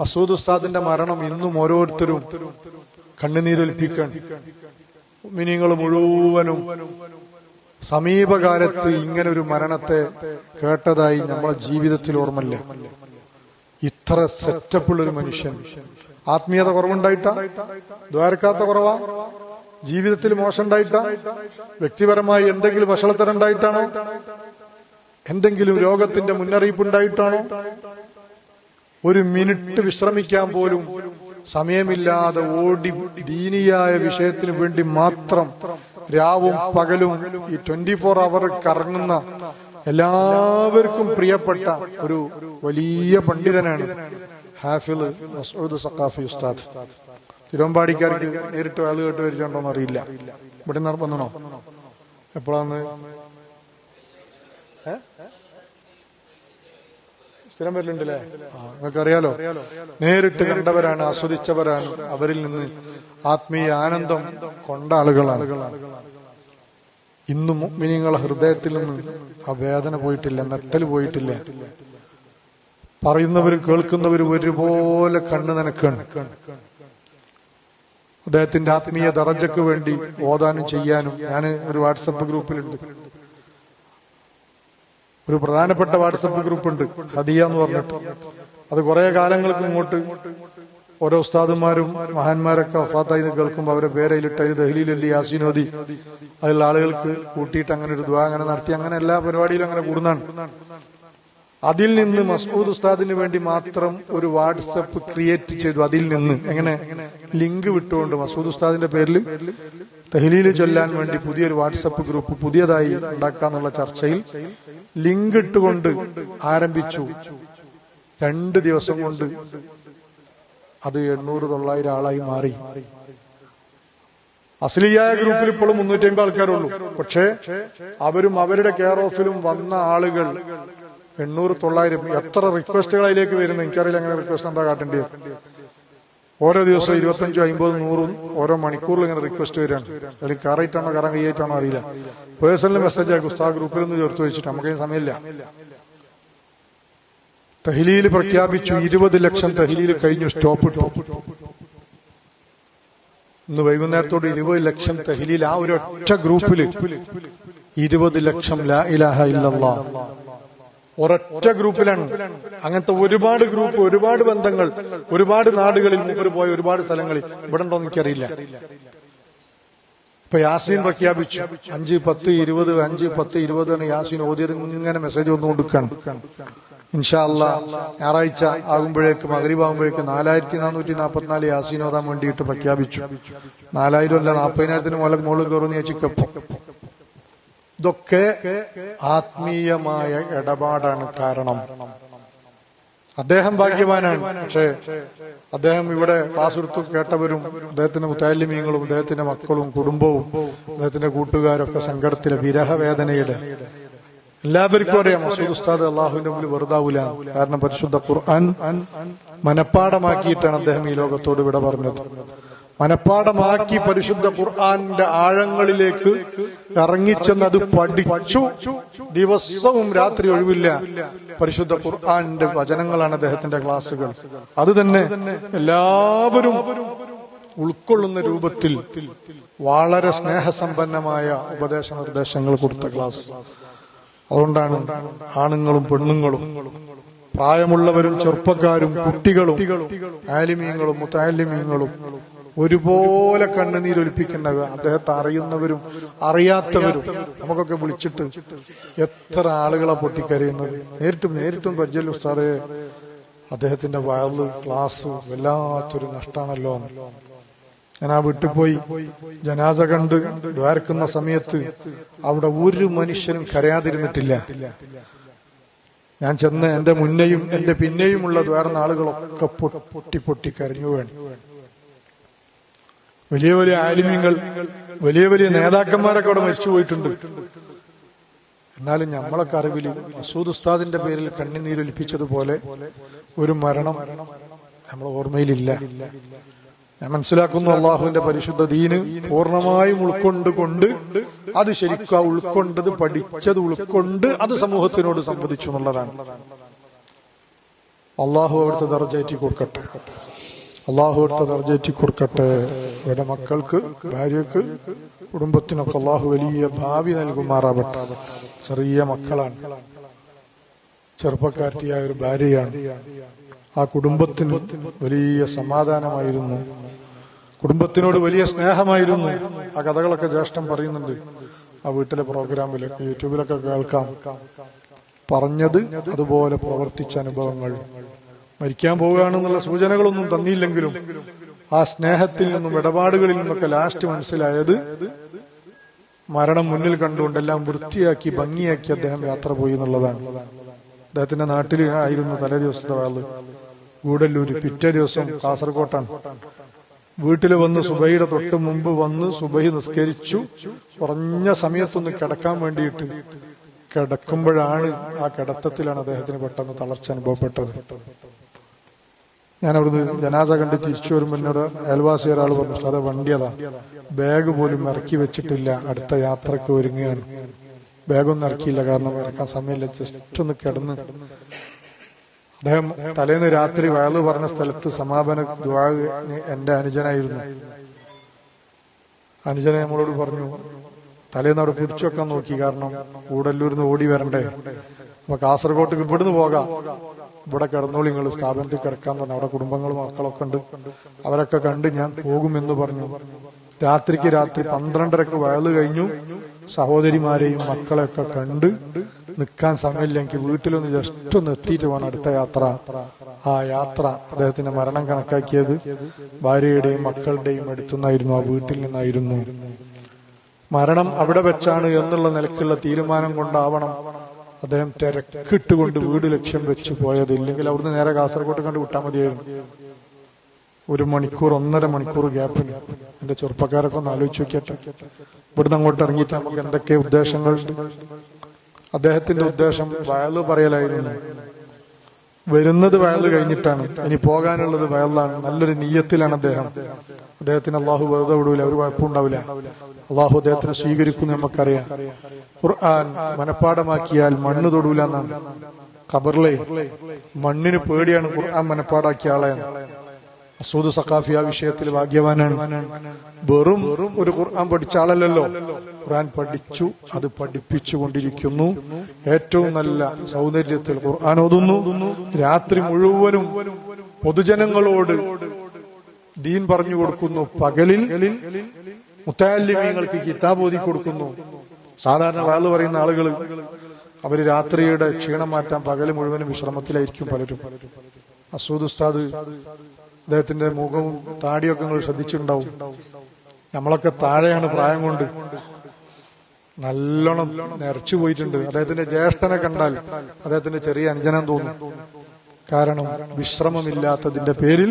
മസൂദ് ഉസ്താദിന്റെ മരണം ഇന്നും ഓരോരുത്തരും കണ്ണുനീരൊലിപ്പിക്കണം മിനിങ്ങൾ മുഴുവനും സമീപകാലത്ത് ഇങ്ങനെ ഒരു മരണത്തെ കേട്ടതായി നമ്മളെ ജീവിതത്തിൽ ഓർമ്മല്ല ഇത്ര സെറ്റപ്പുള്ള ഒരു മനുഷ്യൻ. ആത്മീയത കുറവുണ്ടായിട്ടാ? ദ്വാരക്കാത്ത കുറവാ? ജീവിതത്തിൽ മോശം ഉണ്ടായിട്ടാ വ്യക്തിപരമായി എന്തെങ്കിലും വഷളത്തരം ഉണ്ടായിട്ടാണോ? എന്തെങ്കിലും രോഗത്തിന്റെ മുന്നറിയിപ്പ് ഉണ്ടായിട്ടാണോ? ഒരു മിനിറ്റ് വിശ്രമിക്കാൻ പോലും സമയമില്ലാതെ ഓടി ദീനിയായ വിഷയത്തിന് വേണ്ടി മാത്രം രാവും പകലും ഈ ട്വന്റി ഫോർ അവർ കറങ്ങുന്ന എല്ലാവർക്കും പ്രിയപ്പെട്ട ഒരു വലിയ പണ്ഡിതനാണ് ഹാഫിൽ മസൂദ് സക്കാഫി ഉസ്താദ്. തിരുവമ്പാടിക്കാർക്ക് നേരിട്ട് അത് കേട്ട് വരിച്ചുണ്ടോന്ന് അറിയില്ല ഇവിടെ നടപ്പന്നണോ എപ്പോഴാന്ന്? സ്ഥിരം വരലുണ്ടല്ലേ നിങ്ങൾക്ക് അറിയാലോ നേരിട്ട് കണ്ടവരാണ് ആസ്വദിച്ചവരാണ്. അവരിൽ നിന്ന് ആത്മീയ ആനന്ദം കൊണ്ട ആളുകളാണ്. ഇന്നും മിനിങ്ങളെ ഹൃദയത്തിൽ നിന്ന് ആ വേദന പോയിട്ടില്ല നെട്ടൽ പോയിട്ടില്ല. പറയുന്നവരും കേൾക്കുന്നവരും ഒരുപോലെ കണ്ണു നനക്കാണ്. അദ്ദേഹത്തിന്റെ ആത്മീയ ദറജക്ക് വേണ്ടി ഓതാനും ചെയ്യാനും ഞാൻ ഒരു വാട്സപ്പ് ഗ്രൂപ്പിലുണ്ട്. ഒരു പ്രധാനപ്പെട്ട വാട്സപ്പ് ഗ്രൂപ്പ് ഉണ്ട് ഹദിയ എന്ന് പറഞ്ഞിട്ട്. അത് കുറെ കാലങ്ങൾക്ക് ഇങ്ങോട്ട് ഓരോ ഉസ്താദുമാരും മഹാന്മാരൊക്കെ വഫാത്തായി എന്ന് കേൾക്കുമ്പോൾ അവരെ പേരയിലിട്ട് ദഹലിയിലല്ലി യാസിനോദി അതിലുള്ള ആളുകൾക്ക് കൂട്ടിയിട്ട് അങ്ങനെ ഒരു ദ്വാ അങ്ങനെ നടത്തി. അങ്ങനെ എല്ലാ പരിപാടിയിലും അങ്ങനെ കൂടുന്നതാണ്. അതിൽ നിന്ന് മസ്കൂദ് ഉസ്താദിന് വേണ്ടി മാത്രം ഒരു വാട്സപ്പ് ക്രിയേറ്റ് ചെയ്തു അതിൽ നിന്ന്. എങ്ങനെ? ലിങ്ക് വിട്ടുകൊണ്ട് മസൂദ് ഉസ്താദിന്റെ പേരിൽ തെഹലീൽ ചൊല്ലാൻ വേണ്ടി പുതിയൊരു വാട്സപ്പ് ഗ്രൂപ്പ് പുതിയതായി ഉണ്ടാക്കാന്നുള്ള ചർച്ചയിൽ ലിങ്ക് ഇട്ടുകൊണ്ട് ആരംഭിച്ചു. രണ്ട് ദിവസം കൊണ്ട് അത് എണ്ണൂറ് തൊള്ളായിരം ആളായി മാറി. അസ്ലിയായ ഗ്രൂപ്പിൽ ഇപ്പോഴും മുന്നൂറ്റി അമ്പത് ആൾക്കാരുള്ളൂ. പക്ഷേ അവരും അവരുടെ കെയർ ഓഫിലും വന്ന ആളുകൾ എണ്ണൂറ് തൊള്ളായിരം എത്ര റിക്വസ്റ്റുകൾ അതിലേക്ക് വരുന്നു എനിക്കറിയില്ല അങ്ങനെ റിക്വസ്റ്റ് എന്താ കാട്ടേണ്ടത് ഓരോ ദിവസവും ഇരുപത്തഞ്ചും അമ്പതും നൂറും ഓരോ മണിക്കൂറിൽ ഇങ്ങനെ റിക്വസ്റ്റ് വരികയാണ്. അല്ലെങ്കിൽ കയറിയിട്ടാണോ കറം കൈയായിട്ടാണോ അറിയില്ല. പേഴ്സണൽ മെസ്സേജ് ആക്കി ഉസ്താ ഗ്രൂപ്പിൽ നിന്ന് ചേർത്ത് വെച്ചിട്ട് നമുക്കതിന് സമയമില്ല. തഹ്ലീൽ പ്രഖ്യാപിച്ചു ഇരുപത് ലക്ഷം തഹ്ലീൽ കഴിഞ്ഞു സ്റ്റോപ്പ് ഇട്ടു. ഇന്ന് വൈകുന്നേരത്തോട് ഇരുപത് ലക്ഷം തഹ്ലീൽ ആ ഒരു ഒറ്റ ഗ്രൂപ്പിൽ ഇരുപത് ലക്ഷം ലാ ഇലാഹ ഇല്ലല്ലാ. ഒരൊറ്റ ഗ്രൂപ്പിലാണ്. അങ്ങനത്തെ ഒരുപാട് ഗ്രൂപ്പ് ഒരുപാട് ബന്ധങ്ങൾ ഒരുപാട് നാടുകളിൽ മൂപ്പര് പോയ ഒരുപാട് സ്ഥലങ്ങളിൽ ഇവിടെ ഉണ്ടോ എനിക്കറിയില്ല. ഇപ്പൊ യാസീൻ പ്രഖ്യാപിച്ചു. അഞ്ച് പത്ത് ഇരുപത് അഞ്ച് പത്ത് ഇരുപത് എന്ന് യാസീൻ ഓതിയത് ഇങ്ങനെ മെസ്സേജ് വന്നു കൊടുക്കാണ് ഇൻഷാല്ല ഞായറാഴ്ച ആകുമ്പോഴേക്ക് മകരീബാകുമ്പോഴേക്ക് നാലായിരത്തി നാനൂറ്റി നാൽപ്പത്തിനാല് യാസീൻ ഓതാൻ വേണ്ടിയിട്ട് പ്രഖ്യാപിച്ചു. നാലായിരം അല്ല നാൽപ്പതിനായിരത്തിന് മുതൽ മുകളിൽ കയറുന്ന ചേച്ചിക്കൊപ്പം ഇതൊക്കെ ആത്മീയമായ ഇടപാടാണ് കാരണം. അദ്ദേഹം ഭാഗ്യവാനാണ്. പക്ഷേ അദ്ദേഹം ഇവിടെ ക്ലാസ് കേട്ടവരും അദ്ദേഹത്തിന്റെ മുത്താലിമീങ്ങളും അദ്ദേഹത്തിന്റെ മക്കളും കുടുംബവും അദ്ദേഹത്തിന്റെ കൂട്ടുകാരൊക്കെ സങ്കടത്തിലെ വിരഹവേദനയുടെ എല്ലാവർക്കും അറിയാം മസൂദ് ഉസ്താദ് അള്ളാഹുവിന്റെ മുമ്പിൽ വെറുതാവൂല. കാരണം പരിശുദ്ധ ഖുർആൻ മനപ്പാടമാക്കിയിട്ടാണ് അദ്ദേഹം ഈ ലോകത്തോട് വിട പറഞ്ഞത്. മനപ്പാടമാക്കി പരിശുദ്ധ ഖുർആാന്റെ ആഴങ്ങളിലേക്ക് ഇറങ്ങിച്ചെന്ന് അത് പഠിച്ചു. ദിവസവും രാത്രി ഒഴിവില്ല. പരിശുദ്ധ ഖുർആാന്റെ വചനങ്ങളാണ് അദ്ദേഹത്തിന്റെ ക്ലാസ്സുകൾ. അത് തന്നെ എല്ലാവരും ഉൾക്കൊള്ളുന്ന രൂപത്തിൽ വളരെ സ്നേഹസമ്പന്നമായ ഉപദേശ നിർദ്ദേശങ്ങൾ കൊടുത്ത ക്ലാസ്. അതുകൊണ്ടാണ് ആണുങ്ങളും പെണ്ണുങ്ങളും പ്രായമുള്ളവരും ചെറുപ്പക്കാരും കുട്ടികളും ആലിമീങ്ങളും മുത്താലിമീങ്ങളും ഒരുപോലെ കണ്ണുനീരൊലിപ്പിക്കുന്ന അദ്ദേഹത്തെ അറിയുന്നവരും അറിയാത്തവരും നമുക്കൊക്കെ വിളിച്ചിട്ട് എത്ര ആളുകളെ പൊട്ടിക്കരയുന്നത്. നേരിട്ടും നേരിട്ടും പരിചയ ഉസ്താദെ. അദ്ദേഹത്തിന്റെ വയൽ ക്ലാസ് വല്ലാത്തൊരു നഷ്ടമാണല്ലോ ഞാൻ ആ വീട്ടിൽ പോയി ജനാസ കണ്ട് ദ്വാരക്കുന്ന സമയത്ത് അവിടെ ഒരു മനുഷ്യനും കരയാതിരുന്നിട്ടില്ല. ഞാൻ ചെന്ന് എന്റെ മുന്നെയും എന്റെ പിന്നെയുമുള്ള ദ്വാരുന്ന ആളുകളൊക്കെ പൊട്ടി പൊട്ടി കരഞ്ഞു വേണം വലിയ വലിയ ആലിമ്യങ്ങൾ വലിയ വലിയ നേതാക്കന്മാരൊക്കെ അവിടെ മരിച്ചു പോയിട്ടുണ്ട് എന്നാലും നമ്മളൊക്കെ അറിവിൽ മസൂദ് ഉസ്താദിന്റെ പേരിൽ കണ്ണുനീരൊലിപ്പിച്ചതുപോലെ ഒരു മരണം നമ്മളെ ഓർമ്മയിലില്ല. ഞാൻ മനസ്സിലാക്കുന്നു അള്ളാഹുവിന്റെ പരിശുദ്ധ ദീന് പൂർണമായും ഉൾക്കൊണ്ട് കൊണ്ട് അത് ശരിക്കും ഉൾക്കൊണ്ടത് പഠിച്ചത് ഉൾക്കൊണ്ട് അത് സമൂഹത്തിനോട് സംവദിച്ചു എന്നുള്ളതാണ്. അള്ളാഹു അവിടുത്തെ ദർജയറ്റി കൊടുക്കട്ടെ അള്ളാഹു അവിടുത്തെ ദർജയറ്റി കൊടുക്കട്ടെ. ഇവിടെ മക്കൾക്ക് ഭാര്യക്ക് കുടുംബത്തിനൊക്കെ അള്ളാഹു വലിയ ഭാവി നൽകുമാറാവട്ടെ. ചെറിയ മക്കളാണ്. ചെറുപ്പക്കാരിയായ ഒരു ഭാര്യയാണ്. ആ കുടുംബത്തിന് വലിയ സമാധാനമായിരുന്നു. കുടുംബത്തിനോട് വലിയ സ്നേഹമായിരുന്നു. ആ കഥകളൊക്കെ ജ്യേഷ്ഠം പറയുന്നുണ്ട്. ആ വീട്ടിലെ പ്രോഗ്രാമിലൊക്കെ യൂട്യൂബിലൊക്കെ കേൾക്കാം. പറഞ്ഞത് അതുപോലെ പ്രവർത്തിച്ച അനുഭവങ്ങൾ. മരിക്കാൻ പോവുകയാണെന്നുള്ള സൂചനകളൊന്നും തന്നിയില്ലെങ്കിലും ആ സ്നേഹത്തിൽ നിന്നും ഇടപാടുകളിൽ നിന്നൊക്കെ ലാസ്റ്റ് മനസ്സിലായത് മരണം മുന്നിൽ കണ്ടുകൊണ്ട് എല്ലാം വൃത്തിയാക്കി ഭംഗിയാക്കി അദ്ദേഹം യാത്ര പോയി എന്നുള്ളതാണ്. അദ്ദേഹത്തിന്റെ നാട്ടിൽ ആയിരുന്നു തലേ ദിവസത്തെ വാൾ. ഗൂഡല്ലൂര് പിറ്റേ ദിവസം കാസർകോട്ടാണ്. വീട്ടിൽ വന്ന് സുബൈയുടെ തൊട്ട് മുമ്പ് വന്ന് സുബൈ നിസ്കരിച്ചു. കുറഞ്ഞ സമയത്തൊന്ന് കിടക്കാൻ വേണ്ടിയിട്ട് കിടക്കുമ്പോഴാണ് ആ കിടത്തത്തിലാണ് അദ്ദേഹത്തിന് പെട്ടെന്ന് തളർച്ച അനുഭവപ്പെട്ടത്. ഞാൻ അവിടുന്ന് ജനാസ കണ്ട് തിരിച്ചു വരുമ്പോൾ എന്നോട് അയൽവാസി ഒരാൾ പറഞ്ഞു അത് വണ്ടിയതാ. ബാഗ് പോലും ഇറക്കി വെച്ചിട്ടില്ല. അടുത്ത യാത്രയ്ക്ക് ഒരുങ്ങുകയാണ്. ബാഗൊന്നും ഇറക്കിയില്ല കാരണം ഇറക്കാൻ സമയമില്ല. ജസ്റ്റ് ഒന്ന് കിടന്ന്. അദ്ദേഹം തലേന്ന് രാത്രി വയലു പറഞ്ഞ സ്ഥലത്ത് സമാപന ദ്വാ എന്റെ അനുജനായിരുന്നു. അനുജനെ നമ്മളോട് പറഞ്ഞു തലേന്ന് അവിടെ പിടിച്ചു വെക്കാൻ നോക്കി കാരണം കൂടല്ലൂരിന്ന് ഓടി വരണ്ടേ. അപ്പൊ കാസർഗോട്ട് ഇവിടുന്ന് പോകാം. ഇവിടെ കിടന്നോളി നിങ്ങൾ സ്ഥാപനത്തിൽ കിടക്കാൻ പറഞ്ഞു. അവിടെ കുടുംബങ്ങളും മക്കളൊക്കെ ഉണ്ട്. അവരൊക്കെ കണ്ട് ഞാൻ പോകുമെന്ന് പറഞ്ഞു. രാത്രിക്ക് രാത്രി പന്ത്രണ്ടരക്ക് വയൽ കഴിഞ്ഞു. സഹോദരിമാരെയും മക്കളെയൊക്കെ കണ്ട് നിൽക്കാൻ സമയമില്ല എനിക്ക് വീട്ടിലൊന്ന് ജസ്റ്റ് ഒന്ന് എത്തിയിട്ട് വേണം അടുത്ത യാത്ര. ആ യാത്ര അദ്ദേഹത്തിന്റെ മരണം കണക്കാക്കിയത് ഭാര്യയുടെയും മക്കളുടെയും അടുത്തുനിന്നായിരുന്നു. ആ വീട്ടിൽ നിന്നായിരുന്നു. മരണം അവിടെ വെച്ചാണ് എന്നുള്ള നിലക്കുള്ള തീരുമാനം കൊണ്ടാവണം അദ്ദേഹം തിരക്കിട്ടുകൊണ്ട് വീട് ലക്ഷ്യം വെച്ച് പോയത്. ഇല്ലെങ്കിൽ അവിടുന്ന് നേരെ കാസർഗോട്ട് കണ്ട് വിട്ടാൽ മതിയായിരുന്നു. ഒരു മണിക്കൂർ ഒന്നര മണിക്കൂർ ഗ്യാപ്പിന് എന്റെ ചെറുപ്പക്കാരൊക്കെ ഒന്ന് ആലോചിച്ച് നോക്കിയട്ടെ. ഇവിടുന്ന് അങ്ങോട്ട് ഇറങ്ങിയിട്ട് നമുക്ക് എന്തൊക്കെ ഉദ്ദേശങ്ങൾ? അദ്ദേഹത്തിന്റെ ഉദ്ദേശം വയൽ പറയലായിരുന്നു. വരുന്നത് വയൽ കഴിഞ്ഞിട്ടാണ്. ഇനി പോകാനുള്ളത് വയലാണ് നല്ലൊരു നീയത്തിലാണ് അദ്ദേഹം. അദ്ദേഹത്തിന് അള്ളാഹു വെറുതെ വിടൂല. ഒരു കുഴപ്പമുണ്ടാവില്ല അള്ളാഹു അദ്ദേഹത്തിനെ സ്വീകരിക്കുന്നു നമുക്കറിയാം. ഖുർആൻ മനപ്പാടമാക്കിയാൽ മണ്ണ് തൊടൂല എന്നാണ്. ഖബറിലെ മണ്ണിന് പേടിയാണ് ഖുർആൻ മനപ്പാടാക്കിയ ആളെ അസൂദ് സഖാഫി ആ വിഷയത്തിൽ ഭാഗ്യവാനാണ്. വെറും ഒരു ഖുർആൻ പഠിച്ച ആളല്ലല്ലോ. ഖുർആൻ പഠിച്ചു അത് പഠിപ്പിച്ചു കൊണ്ടിരിക്കുന്നു ഏറ്റവും നല്ല സൗന്ദര്യത്തിൽ ഖുർആൻ ഓതുന്നു. രാത്രി മുഴുവനും പൊതുജനങ്ങളോട് ദീൻ പറഞ്ഞു കൊടുക്കുന്നു. പകലിൽ മുത്താലിമീങ്ങൾക്ക് കിതാബ് ഓതി കൊടുക്കുന്നു. സാധാരണ വാത് പറയുന്ന ആളുകൾ അവർ രാത്രിയുടെ ക്ഷീണം മാറ്റാൻ പകൽ മുഴുവനും വിശ്രമത്തിലായിരിക്കും പലരും. അസൂദ് ഉസ്താദ് അദ്ദേഹത്തിന്റെ മുഖവും താടിയൊക്കെ നിങ്ങൾ ശ്രദ്ധിച്ചിട്ടുണ്ടാവും. നമ്മളൊക്കെ താഴെയാണ് പ്രായം കൊണ്ട്. നല്ലോണം നിറച്ചു പോയിട്ടുണ്ട്. അദ്ദേഹത്തിന്റെ ജ്യേഷ്ഠനെ കണ്ടാൽ അദ്ദേഹത്തിന്റെ ചെറിയ അഞ്ജനം തോന്നും. കാരണം വിശ്രമമില്ലാത്തതിന്റെ പേരിൽ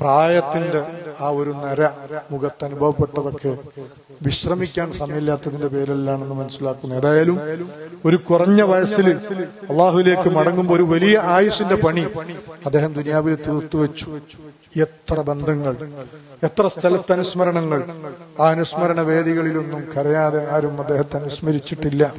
പ്രായത്തിന്റെ ആ ഒരു നര മുഖത്ത് അനുഭവപ്പെട്ടതൊക്കെ വിശ്രമിക്കാൻ സമയമില്ലാത്തതിന്റെ പേരിലാണെന്ന് മനസ്സിലാക്കുന്നു. ഏതായാലും ഒരു കുറഞ്ഞ വയസ്സിൽ അള്ളാഹുലേക്ക് മടങ്ങുമ്പോൾ ഒരു വലിയ ആയുസിന്റെ പണി അദ്ദേഹം ദുനിയാവിൽ തീർത്തു വെച്ചു. എത്ര ബന്ധങ്ങൾ എത്ര സ്ഥലത്ത് അനുസ്മരണങ്ങൾ. ആ അനുസ്മരണ വേദികളിലൊന്നും കരയാതെ ആരും അദ്ദേഹത്തെ അനുസ്മരിച്ചിട്ടില്ല.